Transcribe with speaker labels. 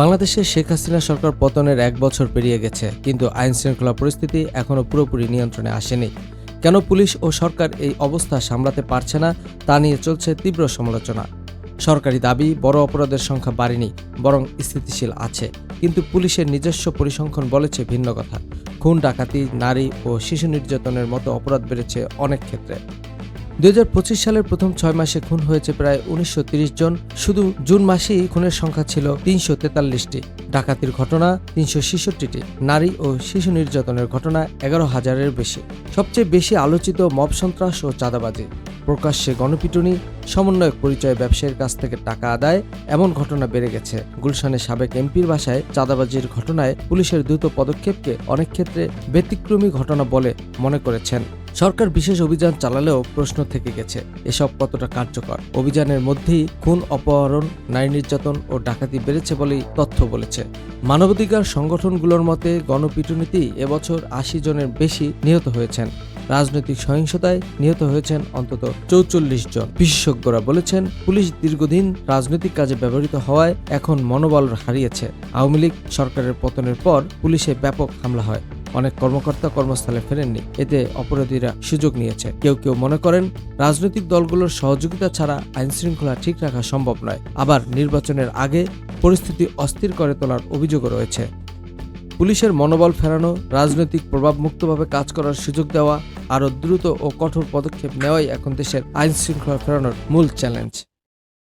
Speaker 1: বাংলাদেশে শেখ হাসিনা সরকার পতনের এক বছর পেরিয়ে গেছে, কিন্তু আইন শৃঙ্খলা পরিস্থিতি এখনও পুরোপুরি নিয়ন্ত্রণে আসেনি। কেন পুলিশ ও সরকার এই অবস্থা সামলাতে পারছে না, তা নিয়ে চলছে তীব্র সমালোচনা। সরকারি দাবি, বড় অপরাধের সংখ্যা বাড়েনি, বরং স্থিতিশীল আছে। কিন্তু পুলিশের নিজস্ব পরিসংখ্যান বলেছে ভিন্ন কথা। খুন, ডাকাতি, নারী ও শিশু নির্যাতনের মতো অপরাধ বেড়েছে অনেক ক্ষেত্রে। দুই হাজার পঁচিশ সালের প্রথম ছয় মাসে খুন হয়েছে প্রায় উনিশশো জন। শুধু জুন মাসেই খুনের সংখ্যা ছিল তিনশো তেতাল্লিশটি। ডাকাতির ঘটনা তিনশো ছেষট্টিটি। নারী ও শিশু নির্যাতনের ঘটনা এগারো হাজারের বেশি। সবচেয়ে বেশি আলোচিত মব সন্ত্রাস ও চাঁদাবাজি। প্রকাশ্যে গণপিটুনি, সমন্বয়ক পরিচয় ব্যবসায়ীর কাছ থেকে টাকা আদায়, এমন ঘটনা বেড়ে গেছে। গুলশানের সাবেক এমপির বাসায় চাঁদাবাজির ঘটনায় পুলিশের দ্রুত পদক্ষেপকে অনেক ক্ষেত্রে ব্যতিক্রমী ঘটনা বলে মনে করেছেন। সরকার বিশেষ অভিযান চালালেও প্রশ্ন থেকে গেছে, এসব কতটা কার্যকর? অভিযানের মধ্যেই খুন, অপহরণ, নারী নির্যাতন ও ডাকাতি বেড়েছে বলেই তথ্য বলেছে। মানবাধিকার সংগঠনগুলোর মতে গণপিটুনিতেই এবছর আশি জনের বেশি নিহত হয়েছেন। রাজনৈতিক সহিংসতায় নিহত হয়েছেন অন্তত চৌচল্লিশ জন। বিশেষজ্ঞরা বলেছেন, পুলিশ দীর্ঘদিন রাজনৈতিক কাজে ব্যবহৃত হওয়ায় এখন মনোবল হারিয়েছে। আওয়ামী লীগ সরকারের পতনের পর পুলিশে ব্যাপক হামলা হয়। অনেক কর্মকর্তা কর্মস্থলে ফেরেননি। এতে অপরাধীরা সুযোগ নিয়েছে। কেউ কেউ মনে করেন, রাজনৈতিক দলগুলোর সহযোগিতা ছাড়া আইন শৃঙ্খলা ঠিক রাখা সম্ভব নয়। আবার নির্বাচনের আগে পরিস্থিতি অস্থির করে তোলার অভিযোগও রয়েছে। পুলিশের মনোবল ফেরানো, রাজনৈতিক প্রভাবমুক্তভাবে কাজ করার সুযোগ দেওয়া, আরও দ্রুত ও কঠোর পদক্ষেপ নেওয়াই এখন দেশের আইন শৃঙ্খলা ফেরানোর মূল চ্যালেঞ্জ।